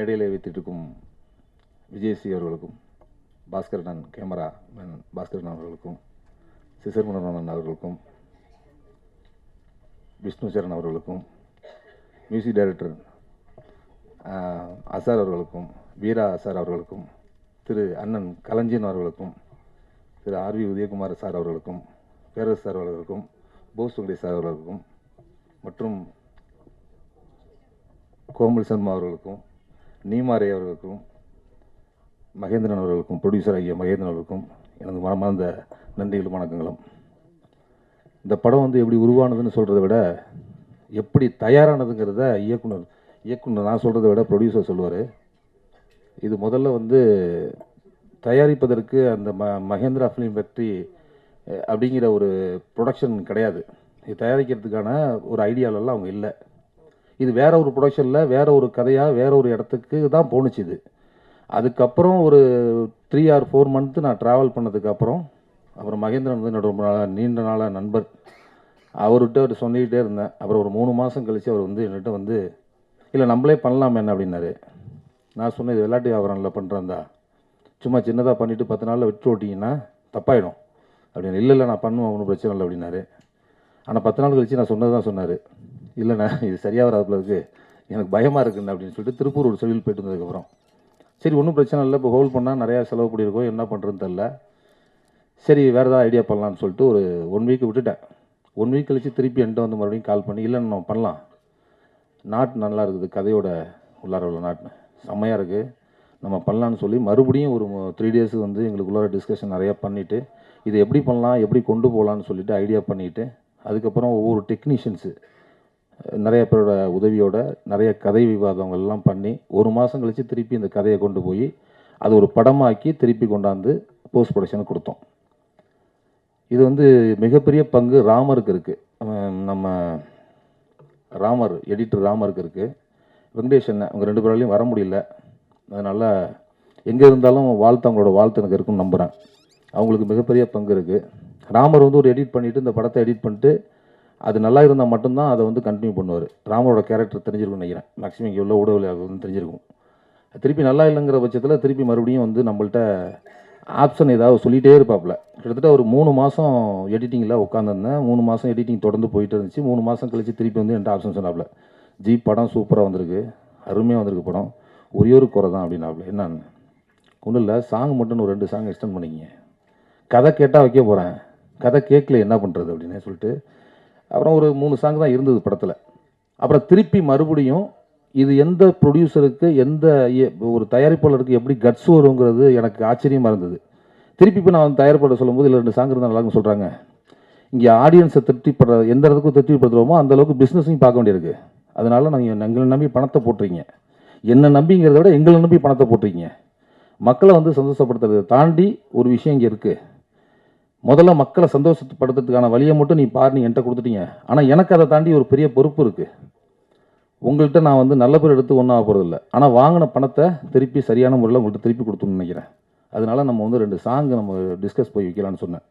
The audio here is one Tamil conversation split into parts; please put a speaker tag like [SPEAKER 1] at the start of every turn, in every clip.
[SPEAKER 1] மேடையில் வைத்திருக்கும் விஜயஸ்ரீ அவர்களுக்கும் பாஸ்கரன் கேமரா மேன் பாஸ்கரன் அவர்களுக்கும் சிசர்மணன் அவர்களுக்கும் விஷ்ணு சரண் அவர்களுக்கும் மியூசிக் டைரக்டர் அசார் அவர்களுக்கும் வீரா அசார் அவர்களுக்கும் திரு அண்ணன் கலஞ்சியன் அவர்களுக்கும் திரு ஆர்வி உதயகுமார் சார் அவர்களுக்கும் பேரரசு சார் அவர்களுக்கும் போஸ் வெங்கடேஷ் சார் அவர்களுக்கும் மற்றும் கோமல் சர்மா அவர்களுக்கும் நீமாரே அவர்களுக்கும் மகேந்திரன் அவர்களுக்கும் ப்ரொடியூசர் ஆகிய மகேந்திரன் அவர்களுக்கும் எனது மனமார்ந்த நன்றிகளும் வணக்கங்களும். இந்த படம் வந்து எப்படி உருவானதுன்னு சொல்கிறத விட எப்படி தயாரானதுங்கிறத இயக்குனர் இயக்குனர் நான் சொல்கிறத விட ப்ரொடியூசர் சொல்லுவார். இது முதல்ல வந்து தயாரிப்பதற்கு அந்த ம மகேந்திரா ஃபிலிம் ஃபேக்ட்ரி அப்படிங்கிற ஒரு ப்ரொடக்ஷன் கிடையாது. இது தயாரிக்கிறதுக்கான ஒரு ஐடியாலெல்லாம் அவங்க இல்லை. இது வேற ஒரு ப்ரொடக்ஷனில் வேற ஒரு கதையாக வேற ஒரு இடத்துக்கு தான் போணுச்சு இது. அதுக்கப்புறம் ஒரு த்ரீ ஆர் ஃபோர் மந்த்து நான் ட்ராவல் பண்ணதுக்கப்புறம் அப்புறம் மகேந்திரன் வந்து என்னோட ரொம்ப நாளாக நீண்ட நாளாக நண்பர். அவர்கிட்ட அவர் சொல்லிக்கிட்டே இருந்தேன். அப்புறம் ஒரு மூணு மாதம் கழித்து அவர் வந்து என்கிட்ட வந்து இல்லை நம்மளே பண்ணலாம் என்ன? அப்படின்னாரு. நான் சொன்னேன் இது விளையாட்டு வியாபாரம் இல்லை பண்ணுறேன்டா சும்மா சின்னதாக பண்ணிவிட்டு பத்து நாளில் விட்டு ஓட்டிங்கன்னா தப்பாயிடும். அப்படின்னு இல்லை இல்லை நான் பண்ணுவேன் ஒன்றும் பிரச்சனை இல்லை அப்படின்னாரு. ஆனால் பத்து நாள் கழிச்சு நான் சொன்னது தான் சொன்னார். இல்லைண்ணா இது சரியாக வராதுல இருக்குது எனக்கு பயமாக இருக்குண்ணா அப்படின்னு சொல்லிட்டு திருப்பூர் ஒரு தொழில் போயிட்டு வந்ததுக்கப்புறம். சரி ஒன்றும் பிரச்சனை இல்லை. இப்போ ஹோல்ட் பண்ணால் நிறையா செலவு பண்ணியிருக்கோம். என்ன பண்ணுறதுன்னு தெரில சரி வேறு ஏதாவது ஐடியா பண்ணலான்னு சொல்லிட்டு ஒரு ஒன் வீக் விட்டுட்டேன். ஒன் வீக் கழித்து திருப்பி என்கிட்ட வந்து மறுபடியும் கால் பண்ணி இல்லைன்னு நம்ம பண்ணலாம். நாட்டு நல்லா இருக்குது. கதையோட உள்ளார உள்ள நாட்டு செம்மையாக இருக்குது நம்ம பண்ணலான்னு சொல்லி மறுபடியும் ஒரு த்ரீ டேஸ் வந்து எங்களுக்குள்ளார டிஸ்கஷன் நிறையா பண்ணிவிட்டு இது எப்படி பண்ணலாம் எப்படி கொண்டு போகலான்னு சொல்லிட்டு ஐடியா பண்ணிவிட்டு அதுக்கப்புறம் ஒவ்வொரு டெக்னீஷியன்ஸு நிறைய பேரோட உதவியோட நிறைய கதை விவாதங்கள் எல்லாம் பண்ணி ஒரு மாதம் கழித்து திருப்பி இந்த கதையை கொண்டு போய் அது ஒரு படமாக்கி திருப்பி கொண்டாந்து போஸ்ட் ப்ரொடக்ஷனுக்கு கொடுத்தோம். இது வந்து மிகப்பெரிய பங்கு ராமருக்கு இருக்குது நம்ம ராமர் எடிட்டர் ராமருக்கு இருக்குது வெங்கடேஷ் அவங்க ரெண்டு பேராலையும் வர முடியல. அதனால் எங்கே இருந்தாலும் வாழ்த்து அவங்களோட வாழ்த்து எனக்கு இருக்குன்னு நம்புகிறேன் அவங்களுக்கு மிகப்பெரிய பங்கு இருக்குது ராமர் வந்து ஒரு எடிட் பண்ணிவிட்டு இந்த படத்தை எடிட் பண்ணிட்டு அது நல்லா இருந்தால் மட்டும்தான் அதை வந்து கண்டினியூ பண்ணுவார். ராமரோட கேரக்டர் தெரிஞ்சிருக்கும்னு நினைக்கிறேன். மேக்ஸிமம் இங்கே உள்ள ஊடகங்கள் வந்து தெரிஞ்சிருக்கும். திருப்பி நல்லா இல்லைங்கிற பட்சத்தில் திருப்பி மறுபடியும் வந்து நம்மள்ட்ட ஆப்ஷன் ஏதாவது சொல்லிகிட்டே இருப்பாப்புல. கிட்டத்தட்ட ஒரு மூணு மாதம் எடிட்டிங்கில் உட்காந்துருந்தேன் மூணு மாதம் எடிட்டிங் தொடர்ந்து போயிட்டு இருந்துச்சு. மூணு மாதம் கழிச்சு திருப்பி வந்து என்கிட்ட ஆப்ஷன் சொன்னாப்புல. ஜி படம் சூப்பராக வந்திருக்கு. அருமையாக வந்திருக்கு படம். ஒரே ஒரு குறை தான் அப்படின்னாப்புல. என்னன்னு? ஒன்றும் இல்லை. சாங் மட்டும் ஒரு ரெண்டு சாங் எக்ஸ்டெண்ட் பண்ணிக்கிங்க. கதை கேட்டால் வைக்க போகிறேன் கதை கேட்கல என்ன பண்ணுறது அப்படின்னு சொல்லிட்டு அப்புறம் ஒரு மூணு சாங் தான் இருந்தது படத்தில். அப்புறம் திருப்பி மறுபடியும் இது எந்த ப்ரொடியூசருக்கு எந்த ஒரு தயாரிப்பாளருக்கு எப்படி கட்ஸ் வருங்கிறது எனக்கு ஆச்சரியமாக இருந்தது. திருப்பி இப்போ நான் வந்து தயாரிப்பாளர் சொல்லும்போது இல்லை ரெண்டு சாங் இருந்தால் நல்லான்னு சொல்கிறாங்க இங்கே ஆடியன்ஸை திருப்திப்படுற எந்த அளவுக்கு திருப்திப்படுத்துகிறோமோ அந்த அளவுக்கு பிஸ்னஸையும் பார்க்க வேண்டியிருக்கு. அதனால் நாங்கள் எங்களை நம்பி பணத்தை போட்டுறீங்க என்னை நம்பிங்கிறத விட எங்களை நம்பி பணத்தை போட்டுறீங்க மக்களை வந்து சந்தோஷப்படுத்துறதை தாண்டி ஒரு விஷயம் இங்கே இருக்குது முதல்ல மக்களை சந்தோஷப்படுத்துறதுக்கான வழியை மட்டும் நீ பாரு நீ என்கிட்ட கொடுத்துட்டீங்க. ஆனால் எனக்கு அதை தாண்டி ஒரு பெரிய பொறுப்பு இருக்குது உங்கள்கிட்ட நான் வந்து நல்ல பேர் எடுத்து ஒன்றும் ஆக போகிறதில்ல ஆனால் வாங்கின பணத்தை திருப்பி சரியான முறையில் உங்கள்கிட்ட திருப்பி கொடுத்துன்னு நினைக்கிறேன். அதனால நம்ம வந்து ரெண்டு சாங் நம்ம டிஸ்கஸ் போய் வைக்கலாம்னு சொன்னேன்.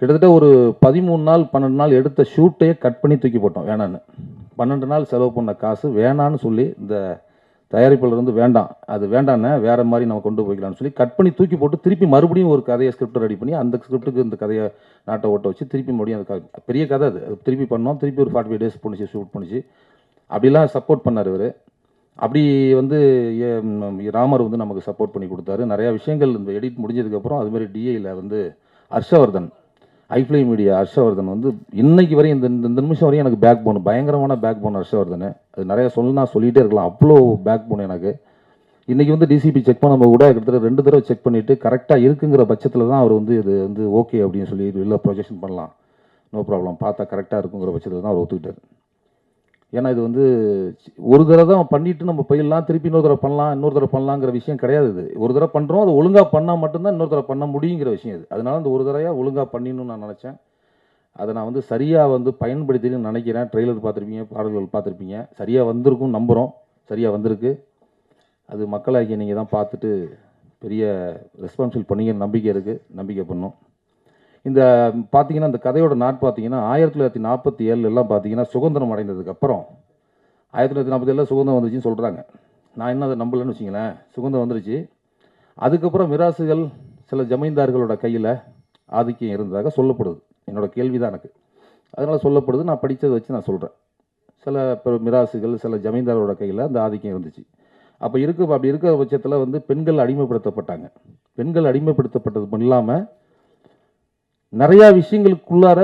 [SPEAKER 1] கிட்டத்தட்ட ஒரு பதிமூணு நாள் பன்னெண்டு நாள் எடுத்த ஷூட்டையே கட் பண்ணி தூக்கி போட்டோம் வேணான்னு பன்னெண்டு நாள் செலவு பண்ண காசு வேணான்னு சொல்லி இந்த தயாரிப்பாளர் வந்து வேண்டாம். அது வேண்டாண்ணே வேற மாதிரி நம்ம கொண்டு போய்க்கலாம்னு சொல்லி கட் பண்ணி தூக்கி போட்டு திருப்பி மறுபடியும் ஒரு கதையை ஸ்கிரிப்ட் ரெடி பண்ணி அந்த ஸ்கிரிப்ட்டுக்கு இந்த கதையை நாட்டை ஓட்ட வச்சு திருப்பி மறுபடியும் அந்த பெரிய கதை அது. திருப்பி பண்ணோம் திருப்பி ஒரு ஃபார்ட்டி ஃபைவ் டேஸ் பண்ணிச்சு ஷூட் பண்ணிச்சு. அப்படிலாம் சப்போர்ட் பண்ணார் இவர். அப்படி வந்து ஏ- ராமர் வந்து நமக்கு சப்போர்ட் பண்ணி கொடுத்தாரு. நிறையா விஷயங்கள் இந்த எடிட் முடிஞ்சதுக்கப்புறம் அதுமாதிரி டிஐயில் வந்து ஹர்ஷவர்தன் ஐஃப்ளை மீடியா ஹர்ஷவர்தன் வந்து இன்னைக்கு வரையும் இந்த இந்த நிமிஷம் வரையும் எனக்கு பேக் போன் பயங்கரமான பேக் போன் ஹர்ஷவர்தன். அது நிறைய நான் சொல்லிகிட்டே இருக்கலாம். அவ்வளோ பேக் போன் எனக்கு. இன்றைக்கி வந்து டிசிபி செக் பண்ணும்போது கூட கிட்டத்தட்ட ரெண்டு தடவை செக் பண்ணிவிட்டு கரெக்டாக இருக்குங்கிற பட்சத்தில் தான் அவர் வந்து இது வந்து ஓகே அப்படின்னு சொல்லி இல்லை ப்ரொஜெக்ஷன் பண்ணலாம். நோ ப்ராப்ளம் பார்த்தா கரெக்டாக இருக்குங்கிற பட்சத்தில் தான் அவர் ஒத்துக்கிட்டார். ஏன்னா இது வந்து ஒரு தடவை தான் பண்ணிட்டு நம்ம போயிடலாம் திருப்பி இன்னொரு தடவை பண்ணலாம் இன்னொரு தடவை பண்ணலாங்கிற விஷயம் கிடையாது இது. ஒரு தடவை பண்ணுறோம் அது ஒழுங்காக பண்ணால் மட்டும்தான் இன்னொரு தடவை பண்ண முடியுங்கிற விஷயம் இது. அதனால அந்த ஒரு தடவையாக ஒழுங்காக பண்ணிடணும்னு நான் நினச்சேன். அதை நான் வந்து சரியாக வந்து பயன்படுத்தின்னு நினைக்கிறேன். ட்ரெய்லர் பார்த்துருப்பீங்க பாடல்கள் பார்த்துருப்பீங்க. சரியாக வந்திருக்கும் நம்புகிறோம் சரியாக வந்திருக்கு. அது மக்களாகிய நீங்கள் தான் பார்த்துட்டு பெரிய ரெஸ்பான்சிபிள் பண்ணீங்கன்னு நம்பிக்கை இருக்குது நம்பிக்கை பண்ணோம். இந்த பார்த்தீங்கன்னா இந்த கதையோட நாட் பார்த்தீங்கன்னா ஆயிரத்தி தொள்ளாயிரத்தி நாற்பத்தி ஏழுல எல்லாம் பார்த்தீங்கன்னா சுதந்திரம் அடைந்ததுக்கு அப்புறம் ஆயிரத்தி தொள்ளாயிரத்தி நாற்பத்தேழில் சுதந்திரம் வந்துச்சுன்னு சொல்கிறாங்க நான் என்ன அதை நம்பலன்னு வச்சிங்களேன். சுதந்திரம் வந்துருச்சு. அதுக்கப்புறம் மிராசுகள் சில ஜமீன்தார்களோட கையில் ஆதிக்கம் இருந்ததாக சொல்லப்படுது. என்னோடய கேள்வி தான் எனக்கு. அதனால் சொல்லப்படுது. நான் படித்ததை வச்சு நான் சொல்கிறேன் சில பெரு- மிராசுகள் சில ஜமீன்தாரோட கையில் அந்த ஆதிக்கம் இருந்துச்சு. அப்போ இருக்க அப்படி இருக்கிற பட்சத்தில் வந்து பெண்கள் அடிமைப்படுத்தப்பட்டாங்க. பெண்கள் அடிமைப்படுத்தப்பட்டது இல்லாமல் நிறையா விஷயங்களுக்குள்ளார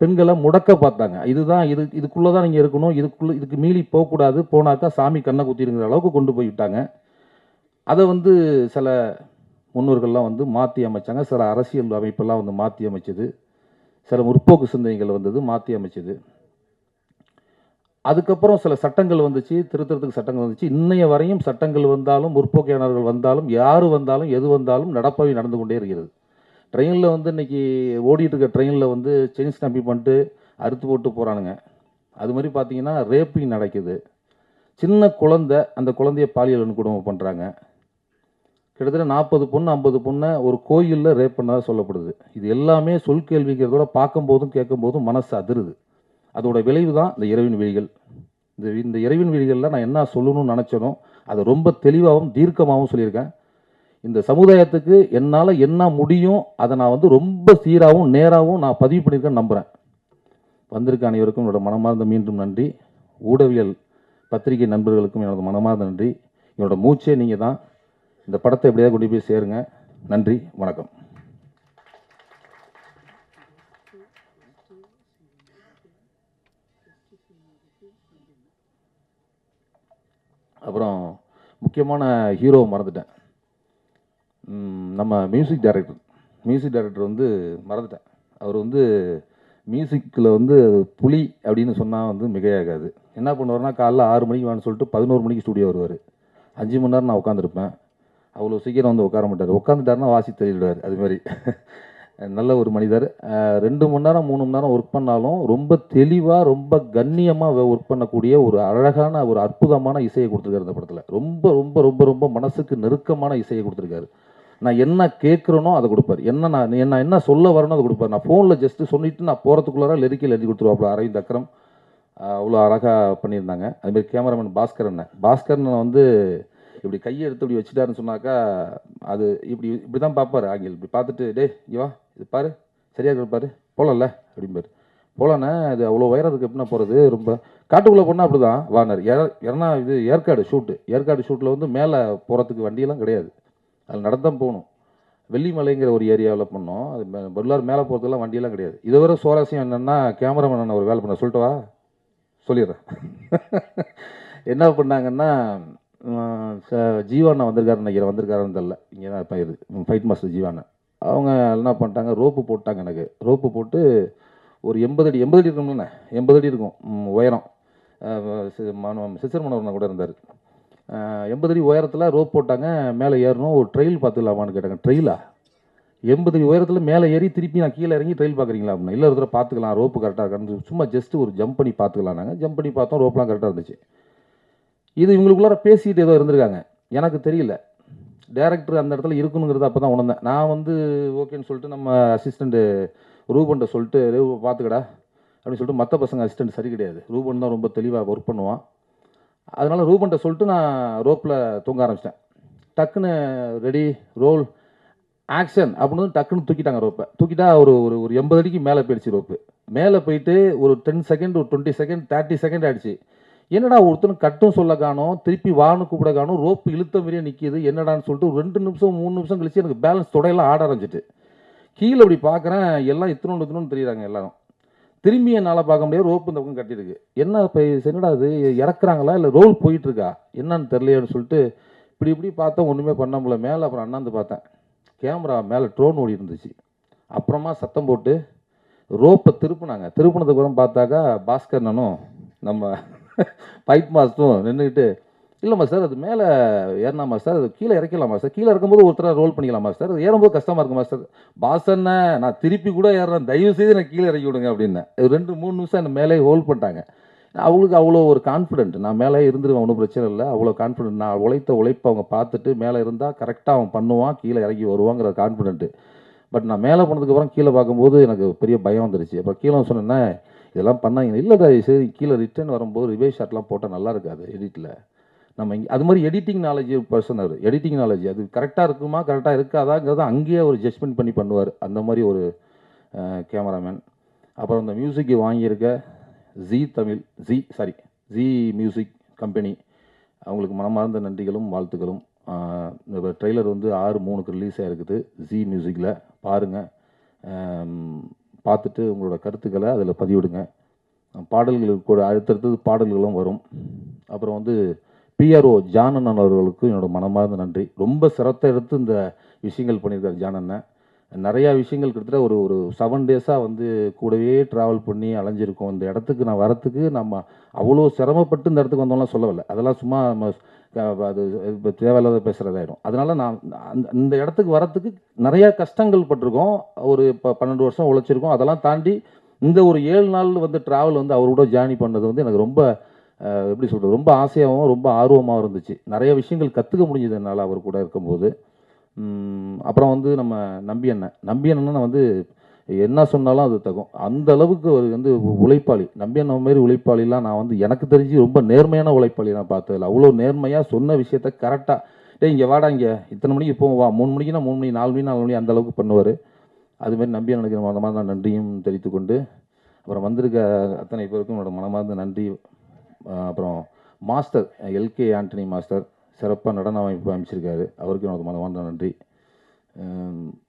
[SPEAKER 1] பெண்களை முடக்க பார்த்தாங்க. இதுதான் இது இதுக்குள்ளே தான் நீங்கள் இருக்கணும். இதுக்குள்ளே இதுக்கு மீறி போகக்கூடாது. போனாக்கா சாமி கண்ணை குத்திருங்கிற அளவுக்கு கொண்டு போய்விட்டாங்க அதை வந்து சில முன்னோர்கள்லாம் வந்து மாற்றி அமைச்சாங்க. சில அரசியல் அமைப்பெல்லாம் வந்து மாற்றி அமைச்சது. சில முற்போக்கு சிந்தனைகள் வந்தது மாற்றி அமைச்சது. அதுக்கப்புறம் சில சட்டங்கள் வந்துச்சு. திருத்தறதுக்கு சட்டங்கள் வந்துச்சு. இன்னைய வரையும் சட்டங்கள் வந்தாலும் முற்போக்கையாளர்கள் வந்தாலும் யார் வந்தாலும் எது வந்தாலும் நடப்பவை நடந்து கொண்டே இருக்கிறது. ட்ரெயினில் வந்து இன்றைக்கி ஓடிட்டு இருக்க ட்ரெயினில் வந்து செயின்ஸ் கம்பி பண்ணிட்டு அறுத்து போட்டு போகிறானுங்க அது மாதிரி பார்த்தீங்கன்னா ரேப்பிங் நடக்குது. சின்ன குழந்த அந்த குழந்தைய பாலியல் வன்கொடுமை பண்ணுறாங்க கிட்டத்தட்ட நாற்பது பொண்ணு ஐம்பது பொண்ணை ஒரு கோயிலில் ரேப் பண்ணதாக சொல்லப்படுது. இது எல்லாமே சொல் கேள்விக்கிறதோட பார்க்கும்போதும் கேட்கும்போதும் மனசு அதிருது. அதோட விளைவு தான் இந்த இரவின் விழிகள். இந்த இந்த இரவின் விழிகளில் நான் என்ன சொல்லணும்னு நினச்சனோ அதை ரொம்ப தெளிவாகவும் தீர்க்கமாகவும் சொல்லியிருக்கேன். இந்த சமுதாயத்துக்கு என்னால் என்ன முடியும் அதை நான் வந்து ரொம்ப சீராகவும் நேராகவும் நான் பதிவு பண்ணியிருக்கேன்னு நம்புகிறேன் வந்திருக்க அனைவருக்கும் என்னோட மனமார்ந்த மீண்டும் நன்றி. ஊடகவியல் பத்திரிகை நண்பர்களுக்கும் எனது மனமார்ந்த நன்றி. என்னோட மூச்சே நீங்கள் தான். இந்த படத்தை எப்படியாவது கொண்டு போய் சேருங்க. நன்றி வணக்கம். அப்புறம் முக்கியமான ஹீரோவை மறந்துட்டேன். நம்ம மியூசிக் டைரக்டர் மியூசிக் டைரக்டர் வந்து மறந்துட்டேன். அவர் வந்து மியூசிக்கில் வந்து புலி அப்படின்னு சொன்னால் வந்து மிகையாகாது. என்ன பண்ணுவார்னா காலைல ஆறு மணிக்கு வேணும்னு சொல்லிட்டு பதினோரு மணிக்கு ஸ்டூடியோ வருவார். அஞ்சு மணி நேரம் நான் உட்காந்துருப்பேன் அவ்வளோ சீக்கிரம் வந்து உட்கார மாட்டார். உட்காந்துட்டாருன்னா வாசி தெரிவிடுவார் அது மாதிரி. நல்ல ஒரு மனிதர். ரெண்டு மணி நேரம் மூணு மணி நேரம் ஒர்க் பண்ணாலும் ரொம்ப தெளிவாக ரொம்ப கண்ணியமாக ஒர்க் பண்ணக்கூடிய ஒரு அழகான ஒரு அற்புதமான இசையை கொடுத்துருக்காரு இந்த படத்தில். ரொம்ப ரொம்ப ரொம்ப ரொம்ப மனசுக்கு நெருக்கமான இசையை கொடுத்துருக்காரு. நான் என்ன கேட்குறேனோ அதை கொடுப்பார். என்ன நான் என்ன என்ன சொல்ல வரணும் அதை கொடுப்பார். நான் ஃபோனில் ஜஸ்ட்டு சொல்லிட்டு நான் போகிறதுக்குள்ளார லிரிக்கல் எழுதி கொடுத்துருவாப்புல அரவிந்த் அக்ரம். அவ்வளோ அழகாக பண்ணியிருந்தாங்க. அதுமாரி கேமராமேன் பாஸ்கரன் பாஸ்கரனை வந்து இப்படி கையை எடுத்து இப்படி வச்சுட்டாருன்னு சொன்னாக்கா அது இப்படி இப்படி தான் பார்ப்பாரு ஆங்கில். இப்படி பார்த்துட்டு டேய் இங்க வா. இது பாரு. சரியாக இருக்கு பாரு. போகலாம்ல அப்படிம்பாரு. போகலாண்ணே அது அவ்வளோ உயரம் இருக்கு எப்படின்னா போகிறது ரொம்ப காட்டுக்குள்ளே போனால் அப்படி தான் வானர் ஏன்னா இது ஏற்காடு ஷூட்டு ஏற்காடு ஷூட்டில் வந்து மேலே போகிறதுக்கு வண்டியெல்லாம் கிடையாது. அதில் நடந்தான் போகணும். வெள்ளிமலைங்கிற ஒரு ஏரியாவில் பண்ணோம் அது பொருளார் பல்லார் மேலே போகிறதுலாம் வண்டியெல்லாம் கிடையாது. இதை விட சுவாரஸ்யம் என்னென்னா கேமராமேன் ஒரு வேலை பண்ண சொல்லட்டவா சொல்லிடுறேன். என்ன பண்ணாங்கன்னா ஜீவாண்ணா வந்திருக்காரு நினைக்கிறேன். வந்திருக்காருன்னு தெரில இங்கே தான் இப்போ இது ஃபைட் மாஸ்டர் ஜீவாண்ணா அவங்க என்ன பண்ணிட்டாங்க ரோப்பு போட்டாங்க எனக்கு. ரோப்பு போட்டு ஒரு எண்பது அடி எண்பது அடி இருக்கும்ல எண்பது அடி இருக்கும். உயரம். சிசர் மனோரண்ணா கூட இருந்தார். எண்பது அடி உயரத்தில் ரோப் போட்டாங்க மேலே ஏறணும். ஒரு ட்ரெயில் பார்த்துக்கலாமான்னு கேட்டாங்க. ட்ரெயிலா எண்பது அடி உயரத்தில் மேலே ஏறி திருப்பி நான் கீழே இறங்கி ட்ரெயில் பார்க்குறீங்களா அப்படின்னு இல்லை ஒருத்தர் பார்த்துக்கலாம். ரோப்பு கரெக்டாக இருக்கான்னு சும்மா ஜஸ்ட் ஒரு ஜம்ப் பண்ணி பார்த்துக்கலாம் நாங்கள் ஜம்ப் பண்ணி பார்த்தோம் ரோப்லாம் கரெக்டாக இருந்துச்சு. இது இவங்களுக்குள்ளார பேசிகிட்டு ஏதோ இருந்திருக்காங்க. எனக்கு தெரியல. டேரக்டர் அந்த இடத்துல இருக்கணுங்கிறது அப்போ தான் உணர்ந்தேன். நான் வந்து ஓகேன்னு சொல்லிட்டு நம்ம அசிஸ்டண்ட்டு ரூபன்ட்ட சொல்லிட்டு ரூப பார்த்துக்கடா அப்படின்னு சொல்லிட்டு மற்ற பசங்க அசிஸ்டன்ட் சரி கிடையாது. ரூபன் தான் ரொம்ப தெளிவாக ஒர்க் பண்ணுவான். அதனால் ரூபன்ட்ட சொல்லிட்டு நான் ரோப்பில் தூங்க ஆரம்பிச்சிட்டேன். டக்குன்னு ரெடி ரோல் ஆக்ஷன் அப்படின்னு டக்குன்னு தூக்கிட்டாங்க ரோப்பை. தூக்கிட்டா ஒரு ஒரு ஒரு எண்பது அடிக்கு மேலே போயிடுச்சு ரோப்பு. மேலே போயிட்டு ஒரு டென் செகண்ட் ஒரு டுவெண்ட்டி செகண்ட் தேர்ட்டி செகண்ட் ஆயிடுச்சு. என்னடா ஒருத்தனும் கட்டும் சொல்ல காணோம் திருப்பி வான்னு கூப்பிட காணோம் ரோப்பு இழுத்த மாதிரியே நிற்கிது என்னடான்னு சொல்லிட்டு ஒரு ரெண்டு நிமிஷம் மூணு நிமிஷம் கழிச்சு எனக்கு பேலன்ஸ் தொடையெல்லாம் ஆட ஆரம்பிச்சிட்டு. கீழே அப்படி பார்க்குறேன் எல்லாம் இத்தனோண்டு இத்தனோன்னு தெரியுறாங்க எல்லாரும். திரும்பி என்னால் பார்க்க முடியாது. ரோப்பு இந்த பக்கம் கட்டியிருக்கு. என்ன இப்போ என்னடா அது இறக்குறாங்களா? இல்லை ரோல் போயிட்டுருக்கா? என்னன்னு தெரிலையேன்னு சொல்லிட்டு இப்படி இப்படி பார்த்தா ஒன்றுமே பண்ண முடியல. மேலே அப்புறம் அண்ணாந்து பார்த்தேன். கேமரா மேலே ட்ரோன் ஓடி இருந்துச்சு. அப்புறமா சத்தம் போட்டு ரோப்பை திருப்பினாங்க. திருப்பினதுக்கு அப்புறம் பார்த்தாக்கா பாஸ்கர்னனும் நம்ம பைப் மாஸ்டரும் நின்றுக்கிட்டு இல்லைம்மா சார் அது மேலே ஏறினாமா சார்? அது கீழே இறக்கலாமா சார்? கீழே இருக்கும்போது ஒருத்தர் ரோல் பண்ணிக்கலாமா சார்? அது ஏறும்போது கஷ்டமாக இருக்குமா சார்? பாஸ் என்ன நான் திருப்பி கூட ஏறுறேன். தயவு செய்து நான் கீழே இறக்கி விடுங்க அப்படின்னேன் ரெண்டு மூணு நிமிஷம் என்ன மேலே ஹோல்ட் பண்ணிட்டாங்க. அவங்களுக்கு அவ்வளோ ஒரு கான்ஃபிடென்ட் நான் மேலே இருந்துருவேன் ஒன்றும் பிரச்சனை இல்லை. அவ்வளோ கான்ஃபிடென்ட் நான் உழைத்த உழைப்பை அவங்க பார்த்துட்டு மேலே இருந்தால் கரெக்டாக அவன் பண்ணுவான் கீழே இறக்கி வருவாங்கிற கான்ஃபிடென்ட்டு பட் நான் மேலே போனதுக்கப்புறம் கீழே பார்க்கும்போது எனக்கு பெரிய பயம் வந்துருச்சு. அப்புறம் கீழே சொன்னேன்னா இதெல்லாம் பண்ணாங்க இல்லை சரி கீழே ரிட்டர்ன் வரும்போது ரிவைஸ் ஷாட்லாம் போட்டால் நல்லா இருக்காது எடிட்டில் நம்ம இங்கே அது மாதிரி எடிட்டிங் நாலேஜ் பர்சன் அவர் எடிட்டிங் நாலேஜ் அது கரெக்டாக இருக்குமா கரெக்டாக இருக்காதாங்கிறத அங்கேயே ஒரு ஜட்ஜ்மெண்ட் பண்ணி பண்ணுவார். அந்த மாதிரி ஒரு கேமராமேன் அப்புறம் இந்த மியூசிக்கு வாங்கியிருக்க Zee Tamil Zee sorry Zee music company அவங்களுக்கு மனமார்ந்த நன்றிகளும் வாழ்த்துக்களும். இந்த ட்ரெய்லர் வந்து ஆறு மூணுக்கு ரிலீஸ் ஆகிருக்குது ஜி மியூசிக்கில் பாருங்கள் பார்த்துட்டு உங்களோட கருத்துக்களை அதில் பதிவிடுங்க. பாடல்களுக்கு கூட அடுத்தடுத்தது பாடல்களும் வரும். அப்புறம் வந்து பிஆர்ஓ ஜானன் அவர்களுக்கு என்னோட மனமார்ந்த நன்றி. ரொம்ப சிரத்தை எடுத்து இந்த விஷயங்கள் பண்ணியிருக்காரு ஜானண்ணன். நிறையா விஷயங்கள் கிட்டத்தட்ட ஒரு ஒரு செவன் டேஸாக வந்து கூடவே ட்ராவல் பண்ணி அலைஞ்சிருக்கோம். இந்த இடத்துக்கு நான் வரத்துக்கு நம்ம அவ்வளோ சிரமப்பட்டு இந்த இடத்துக்கு வந்தோம்லாம் சொல்லவில்லை. அதெல்லாம் சும்மா நம்ம அது இப்போ தேவையில்லாத பேசுகிறதாயிடும் அதனால் நான் அந்த இந்த இடத்துக்கு வரத்துக்கு நிறையா கஷ்டங்கள் பட்டிருக்கோம். ஒரு இப்போ பன்னெண்டு வருஷம் உழைச்சிருக்கோம். அதெல்லாம் தாண்டி இந்த ஒரு ஏழு நாள் வந்து ட்ராவல் வந்து அவரோட ஜேர்னி பண்ணது வந்து எனக்கு ரொம்ப எப்படி சொல்கிறது ரொம்ப ஆசையாகவும் ரொம்ப ஆர்வமாகவும் இருந்துச்சு. நிறைய விஷயங்கள் கற்றுக்க முடிஞ்சது என்னால் அவர் கூட இருக்கும்போது. அப்புறம் வந்து நம்ம நம்பி அண்ணன். நம்பி அண்ணன் வந்து என்ன சொன்னாலும் அது தகும். அந்த அளவுக்கு அவர் வந்து உழைப்பாளி. நம்பி அண்ணன் மாதிரி உழைப்பாளிலாம் நான் வந்து எனக்கு தெரிஞ்சு ரொம்ப நேர்மையான உழைப்பாளி நான் பார்த்ததில்ல. அவ்வளோ நேர்மையாக சொன்ன விஷயத்த கரெக்டாக டேய் இங்கே வாடா இங்கே இத்தனை மணிக்கு போவோம் வா. மூணு மணிக்குனா மூணு மணி நாலு மணி நாலு மணி அந்த அளவுக்கு பண்ணுவார். அதுமாரி நம்பி அண்ணனுக்கு மனமார்ந்த நன்றியும் தெரிவித்துக்கொண்டு அப்புறம் வந்திருக்க அத்தனை பேருக்கும் என்னோட மனமார்ந்த நன்றி. அப்புறம் மாஸ்டர் எல்கே ஆண்டனி மாஸ்டர் சிறப்பாக நடன அமைப்பு அமைச்சிருக்காரு. அவருக்கு எனது மனமார்ந்த நன்றி.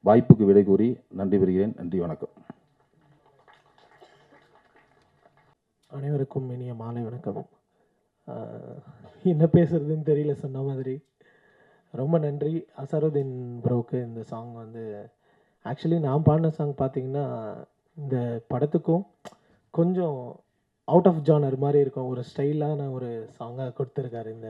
[SPEAKER 1] வாய்ப்புக்கு விடை கூறி நன்றி பெறுகிறேன். நன்றி வணக்கம்.
[SPEAKER 2] அனைவருக்கும் இனிய மாலை வணக்கம். என்ன பேசுறதுன்னு தெரியல சொன்ன மாதிரி. ரொம்ப நன்றி. அசருதீன் ப்ரோக்கு இந்த சாங் வந்து ஆக்சுவலி நான் பாடின சாங் பார்த்தீங்கன்னா இந்த படத்துக்கும் கொஞ்சம் அவுட் ஆஃப் ஜானர் மாதிரி இருக்கும். ஒரு ஸ்டைலான ஒரு சாங்காக கொடுத்துருக்காரு இந்த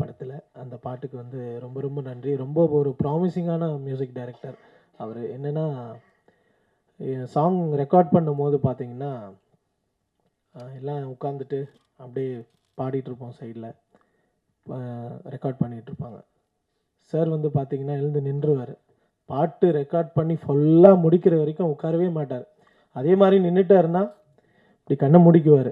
[SPEAKER 2] படத்தில். அந்த பாட்டுக்கு வந்து ரொம்ப ரொம்ப நன்றி. ரொம்ப ஒரு ப்ராமிசிங்கான மியூசிக் டைரக்டர் அவர் என்னென்னா சாங் ரெக்கார்ட் பண்ணும்போது பார்த்தீங்கன்னா எல்லாம் உட்காந்துட்டு அப்படியே பாடிட்டுருப்போம் சைடில் ரெக்கார்ட் பண்ணிகிட்ருப்பாங்க சார் வந்து பார்த்தீங்கன்னா எழுந்து நின்றுவார். பாட்டு ரெக்கார்ட் பண்ணி ஃபுல்லாக முடிக்கிற வரைக்கும் உட்காரவே மாட்டார். அதே மாதிரி நின்றுட்டாருன்னா இப்படி கண்ணை முடிக்குவார்.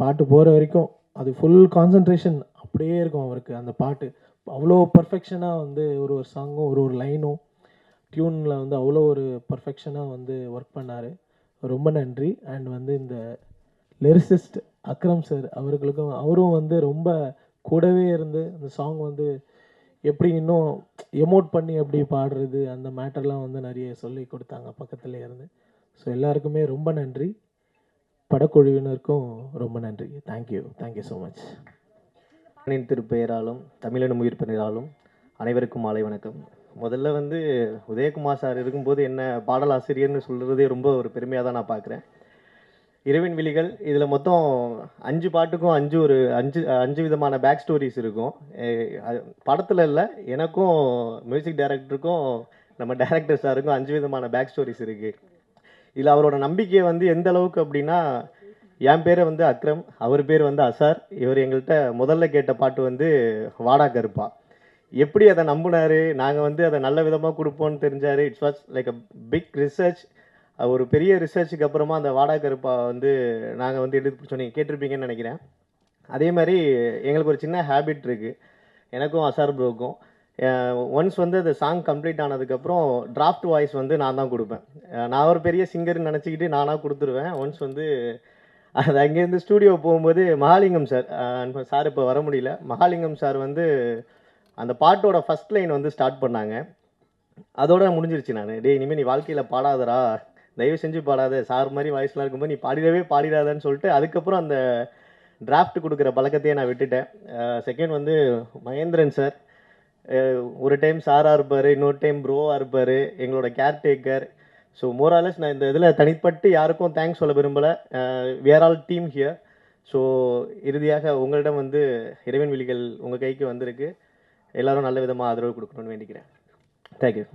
[SPEAKER 2] பாட்டு போகிற வரைக்கும் அது ஃபுல் கான்சன்ட்ரேஷன் அப்படியே இருக்கும் அவருக்கு. அந்த பாட்டு அவ்வளோ பர்ஃபெக்ஷனாக வந்து ஒரு ஒரு சாங்கும் ஒரு ஒரு லைனும் டியூனில் வந்து அவ்வளோ ஒரு பர்ஃபெக்ஷனாக வந்து ஒர்க் பண்ணார். ரொம்ப நன்றி. அண்ட் வந்து இந்த லிரிசிஸ்ட் அக்ரம் சார் அவர்களுக்கும் அவரும் வந்து ரொம்ப கூடவே இருந்து இந்த சாங் வந்து எப்படி இன்னும் எமோட் பண்ணி எப்படி பாடுறது அந்த மேட்டர்லாம் வந்து நிறைய சொல்லி கொடுத்தாங்க பக்கத்துலேயே இருந்து. ஸோ எல்லாருக்குமே ரொம்ப நன்றி. படக்குழுவினருக்கும் ரொம்ப நன்றி. தேங்க்யூ தேங்க்யூ ஸோ மச்
[SPEAKER 3] தமிழின் திருப்பெயராலும் தமிழனும் உயிர் பெயராலும் அனைவருக்கும் மாலை வணக்கம். முதல்ல வந்து உதயகுமார் சார் இருக்கும்போது என்ன பாடல் ஆசிரியர்னு சொல்கிறதே ரொம்ப ஒரு பெருமையாக தான் நான் பார்க்குறேன். இரவின் விழிகள் இதில் மொத்தம் அஞ்சு பாட்டுக்கும் அஞ்சு ஒரு அஞ்சு அஞ்சு விதமான பேக் ஸ்டோரிஸ் இருக்கும். படத்தில் இல்லை எனக்கும் மியூசிக் டைரக்டருக்கும் நம்ம டைரக்டர் சாருக்கும் அஞ்சு விதமான பேக் ஸ்டோரிஸ் இருக்குது இதில் அவரோட நம்பிக்கையை வந்து எந்த அளவுக்கு அப்படின்னா என் பேர் வந்து அக்ரம் அவர் பேர் வந்து அசார். இவர் எங்கள்கிட்ட முதல்ல கேட்ட பாட்டு வந்து வாடா கருப்பா. எப்படி அதை நம்பினாரு? நாங்கள் வந்து அதை நல்ல விதமாக கொடுப்போம்னு தெரிஞ்சார். It's was like a big research ஒரு பெரிய ரிசர்ச்சுக்கு அப்புறமா அந்த வாடா கருப்பா வந்து நாங்கள் வந்து எடுத்து பிடிச்சோம். நீங்கள் கேட்டிருப்பீங்கன்னு நினைக்கிறேன். அதே மாதிரி எங்களுக்கு ஒரு சின்ன ஹேபிட் இருக்குது எனக்கும் அசார் ப்ரோக்கும் ஒன்ஸ் வந்து அந்த சாங் கம்ப்ளீட் ஆனதுக்கப்புறம் டிராஃப்ட் வாய்ஸ் வந்து நான் தான் கொடுப்பேன். நான் ஒரு பெரிய சிங்கர்னு நினச்சிக்கிட்டு நானாக கொடுத்துருவேன். ஒன்ஸ் வந்து அது அங்கேருந்து ஸ்டூடியோ போகும்போது மகாலிங்கம் சார் சார் இப்போ வர முடியல. மகாலிங்கம் சார் வந்து அந்த பாட்டோட ஃபர்ஸ்ட் லைன் வந்து ஸ்டார்ட் பண்ணாங்க. அதோட முடிஞ்சிருச்சு நான். டேய் இனிமேல் நீ வாழ்க்கையில் பாடாதடா. தயவு செஞ்சு பாடாத. சார் மாதிரி வாய்ஸ்லாம் இருக்கும்போது நீ பாடிடவே பாடிடாதன்னு சொல்லிட்டு அதுக்கப்புறம் அந்த டிராஃப்ட் கொடுக்குற பழக்கத்தையே நான் விட்டுட்டேன். செகண்ட் வந்து மகேந்திரன் சார் ஒரு டைம் சாராக இருப்பார் இன்னொரு டைம் ப்ரோவாக இருப்பார் எங்களோட கேர் டேக்கர் ஸோ மோராலஸ் நான் இந்த இதில் தனிப்பட்டு யாருக்கும் தேங்க்ஸ் சொல்ல விரும்பலை. Where all team here so இறுதியாக உங்களிடம் வந்து இறைவன் விழிகள் உங்கள் கைக்கு வந்திருக்கு. எல்லாரும் நல்ல விதமாக ஆதரவு கொடுக்கணும்னு வேண்டிக்கிறேன். தேங்க்யூ